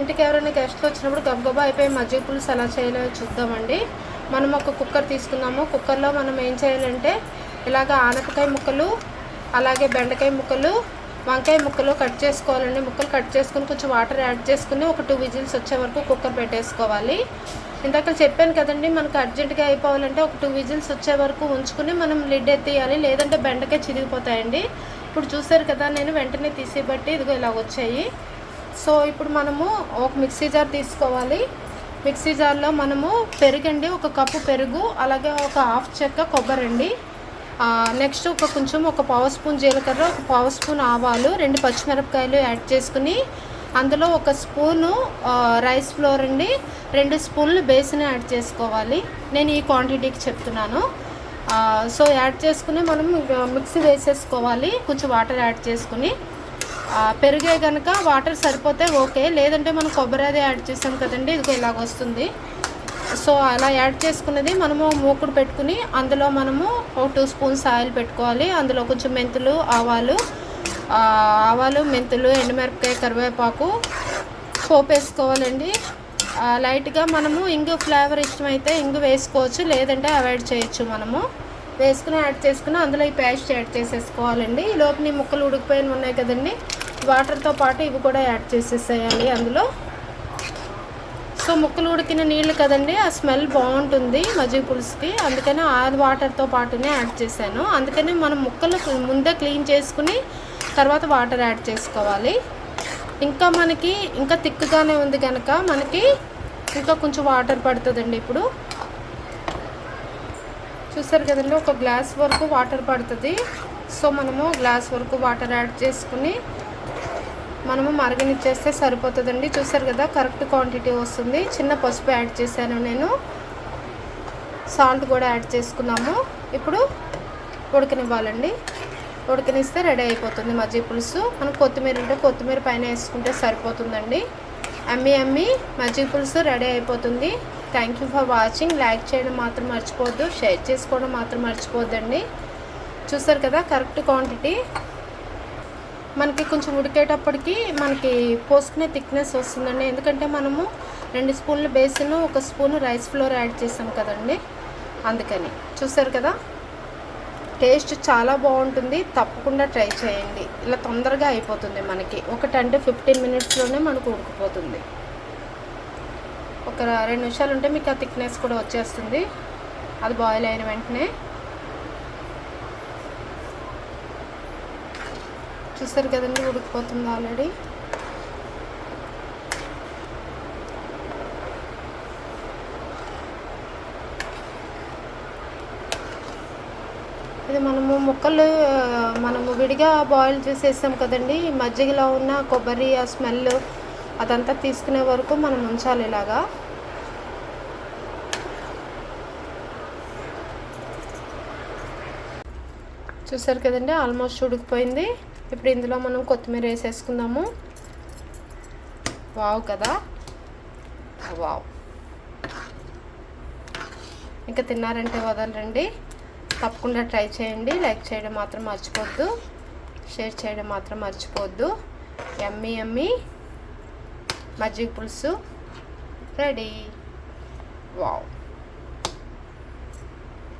ఇంటికి ఎవరైనా గెస్ట్లు వచ్చినప్పుడు గబగబా అయిపోయి మజ్జిగ పులుసు ఎలా చేయాలో చూద్దామండి. మనం ఒక కుక్కర్ తీసుకుందాము. కుక్కర్లో మనం ఏం చేయాలంటే ఇలాగ ఆనపకాయ ముక్కలు అలాగే బెండకాయ ముక్కలు వంకాయ ముక్కలు కట్ చేసుకోవాలండి. ముక్కలు కట్ చేసుకుని కొంచెం వాటర్ యాడ్ చేసుకుని ఒక టూ విజిల్స్ వచ్చే వరకు కుక్కర్ పెట్టేసుకోవాలి. ఇందాక చెప్పాను కదండి మనకు అర్జెంటుగా అయిపోవాలంటే ఒక టూ విజిల్స్ వచ్చే వరకు ఉంచుకుని మనం లిడ్ ఎత్తేయాలి. లేదంటే బెండకాయ చిరిగిపోతాయండి. ఇప్పుడు చూసారు కదా నేను వెంటనే తీసి బట్టి ఇదిగో ఇలా వచ్చాయి. సో ఇప్పుడు మనము ఒక మిక్సీ జార్ తీసుకోవాలి. మిక్సీ జార్లో మనము పెరుగండి ఒక కప్పు పెరుగు అలాగే ఒక హాఫ్ చెక్క కొబ్బరి అండి నెక్స్ట్ ఒక కొంచెం ఒక పావు స్పూన్ జీలకర్ర ఒక పావు స్పూన్ ఆవాలు రెండు పచ్చిమిరపకాయలు యాడ్ చేసుకుని అందులో ఒక స్పూను రైస్ ఫ్లోర్ అండి రెండు స్పూన్లు బేసిన్ యాడ్ చేసుకోవాలి. నేను ఈ క్వాంటిటీకి చెప్తున్నాను. సో యాడ్ చేసుకుని మనం మిక్సీ వేసేసుకోవాలి కొంచెం వాటర్ యాడ్ చేసుకుని. పెరిగే కనుక వాటర్ సరిపోతే ఓకే. లేదంటే మనం కొబ్బరి అది యాడ్ చేసాం కదండి ఇది ఇలాగ వస్తుంది. సో అలా యాడ్ చేసుకున్నది మనము మూకుడు పెట్టుకుని అందులో మనము ఒక టూ స్పూన్స్ ఆయిల్ పెట్టుకోవాలి. అందులో కొంచెం మెంతులు ఆవాలు ఆవాలు మెంతులు ఎండుమిరపకాయ కరివేపాకు పోపు వేసుకోవాలండి లైట్గా మనము ఇంగు ఫ్లేవర్ ఇష్టమైతే ఇంగు వేసుకోవచ్చు లేదంటే అవాయిడ్ చేయొచ్చు మనము. వేసుకుని యాడ్ చేసుకుని అందులో ఈ పేస్ట్ యాడ్ చేసేసుకోవాలండి. ఈ లోపల ముక్కలు ఉడికిపోయిన ఉన్నాయి కదండి వాటర్తో పాటు ఇవి కూడా యాడ్ చేసేసేయాలి అందులో. సో ముక్కలు ఉడికిన నీళ్ళు కదండి ఆ స్మెల్ బాగుంటుంది మజ్జిగ పులుసుకి. అందుకని ఆ వాటర్తో పాటునే యాడ్ చేశాను. అందుకని మనం ముక్కలు ముందే క్లీన్ చేసుకుని తర్వాత వాటర్ యాడ్ చేసుకోవాలి. ఇంకా మనకి ఇంకా తిక్కుగానే ఉంది కనుక మనకి ఇంకా కొంచెం వాటర్ పడుతుందండి ఇప్పుడు. చూసారు కదండి ఒక గ్లాస్ వరకు వాటర్ పడుతుంది. సో మనము గ్లాస్ వరకు వాటర్ యాడ్ చేసుకుని మనము మరగనిచ్చేస్తే సరిపోతుందండి. చూసారు కదా కరెక్ట్ క్వాంటిటీ వస్తుంది. చిన్న పసుపు యాడ్ చేశాను నేను. సాల్ట్ కూడా యాడ్ చేసుకున్నాము. ఇప్పుడు ఉడకనివ్వాలండి. ఉడకనిస్తే రెడీ అయిపోతుంది మజ్జిగ పులుసు. మనం కొత్తిమీర ఉంటే కొత్తిమీర పైన వేసుకుంటే సరిపోతుందండి. అమ్మి అమ్మి మజ్జిగ పులుసు రెడీ అయిపోతుంది. Thank you for watching like చేయడం మాత్రం మర్చిపోవద్దు. షేర్ చేసుకోవడం మాత్రం మర్చిపోవద్దండి. చూసారు కదా కరెక్ట్ క్వాంటిటీ మనకి కొంచెం ఉడికేటప్పటికి మనకి పోసుకునే థిక్నెస్ వస్తుందండి. ఎందుకంటే మనము రెండు స్పూన్లు బేసిన్ ఒక స్పూన్ రైస్ ఫ్లోర్ యాడ్ చేసాం కదండి. అందుకని. చూసారు కదా? టేస్ట్ చాలా బాగుంటుంది. తప్పకుండా ట్రై చేయండి. ఇలా తొందరగా అయిపోతుంది మనకి. ఒక టెన్ ఫిఫ్టీన్ మినిట్స్లోనే మనకు ఉడికిపోతుంది. ఒక రెండు నిమిషాలు ఉంటే మీకు ఆ థిక్నెస్ కూడా వచ్చేస్తుంది. అది బాయిల్ అయిన వెంటనే చూసారు కదండి ఉడికిపోతుంది ఆల్రెడీ ఇది మనము ముక్కలు మనము విడిగా బాయిల్ చేసేసాం కదండి. మజ్జిగలో ఉన్న కొబ్బరి ఆ స్మెల్ అదంతా తీసుకునే వరకు మనం ఉంచాలి ఇలాగా. చూసారు కదండి ఆల్మోస్ట్ ఉడికిపోయింది. ఇప్పుడు ఇందులో మనం కొత్తిమీర వేసేసుకుందాము. వావ్ కదా? వావ్. ఇంకా తిన్నారంటే వదలరండి. తప్పకుండా ట్రై చేయండి. లైక్ చేయడం మాత్రం మర్చిపోద్దు. షేర్ చేయడం మాత్రం మర్చిపోద్దు. ఎమ్మి ఎమ్మి మజ్జిగ పులుసు ready. Wow.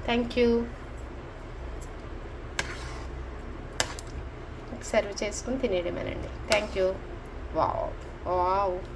Thank you. Serve చేసుకుని తినేయడమేనండి. Thank you. వావ్. వావ్.